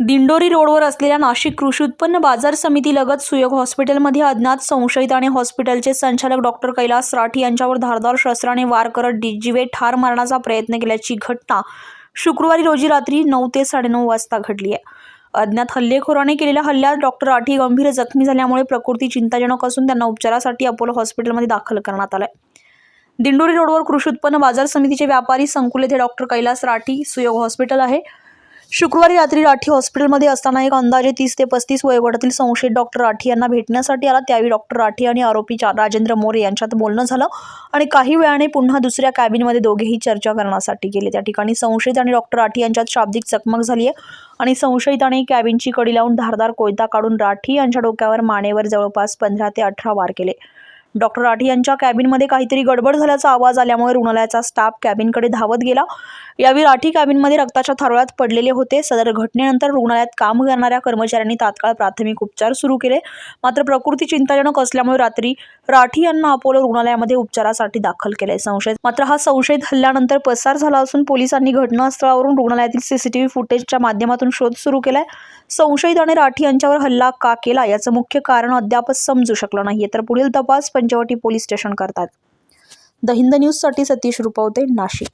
दिंडोरी रोडवर असलेल्या नाशिक कृषी उत्पन्न बाजार समितीलगत सुयोग हॉस्पिटलमध्ये अज्ञात संशयित आणि हॉस्पिटलचे संचालक डॉक्टर कैलास राठी यांच्यावर धारदार शस्त्राने वार करत डिजिवे ठार मारण्याचा प्रयत्न केल्याची घटना शुक्रवारी रोजी रात्री नऊ ते साडेनऊ वाजता घडली आहे. अज्ञात हल्लेखोराने केलेल्या हल्ल्यात डॉक्टर राठी गंभीर जखमी झाल्यामुळे प्रकृती चिंताजनक असून त्यांना उपचारासाठी अपोलो हॉस्पिटलमध्ये दाखल करण्यात आलं दिंडोरी रोडवर कृषी उत्पन्न बाजार समितीचे व्यापारी संकुल येथे डॉक्टर कैलास राठी सुयोग हॉस्पिटल आहे. शुक्रवारी रात्री राठी हॉस्पिटलमध्ये असताना एक अंदाजे तीस ते पस्तीस वयोगटातील संशयित डॉक्टर राठी यांना भेटण्यासाठी आला. त्यावेळी डॉक्टर राठी आणि आरोपी राजेंद्र मोरे यांच्यात बोलणं झालं आणि काही वेळाने पुन्हा दुसऱ्या कॅबिनमध्ये दोघेही चर्चा करण्यासाठी गेले. त्या ठिकाणी संशयित आणि डॉक्टर राठी यांच्यात शाब्दिक चकमक झाली आहे आणि संशयिताने कॅबिनची कडी लावून धारदार कोयता काढून राठी यांच्या डोक्यावर मानेवर जवळपास पंधरा ते अठरा वार केले. डॉक्टर राठी यांच्या कॅबिनमध्ये काहीतरी गडबड झाल्याचा आवाज आल्यामुळे रुग्णालयाचा स्टाफ कॅबिनकडे धावत गेला. यावेळी राठी कॅबिनमध्ये रक्ताच्या थारोळ्यात पडलेले होते. सदर घटनेनंतर रुग्णालयात काम करणाऱ्या कर्मचाऱ्यांनी तात्काळ प्राथमिक उपचार सुरू केले. मात्र प्रकृती चिंताजनक असल्यामुळे रात्री राठी यांना अपोलो रुग्णालयामध्ये उपचारासाठी दाखल केले. संशयित मात्र हा संशयित हल्ल्यानंतर पसार झाला असून पोलिसांनी घटनास्थळावरून रुग्णालयातील सीसीटीव्ही फुटेजच्या माध्यमातून शोध सुरू केलाय. संशयित आणि राठी यांच्यावर हल्ला का केला? याचं मुख्य कारण अद्याप समजू शकलं नाहीये. तर पुढील तपास पंचवटी पोलीस स्टेशन करतात. द हिंद न्यूजसाठी सतीश रुपवते नाशिक.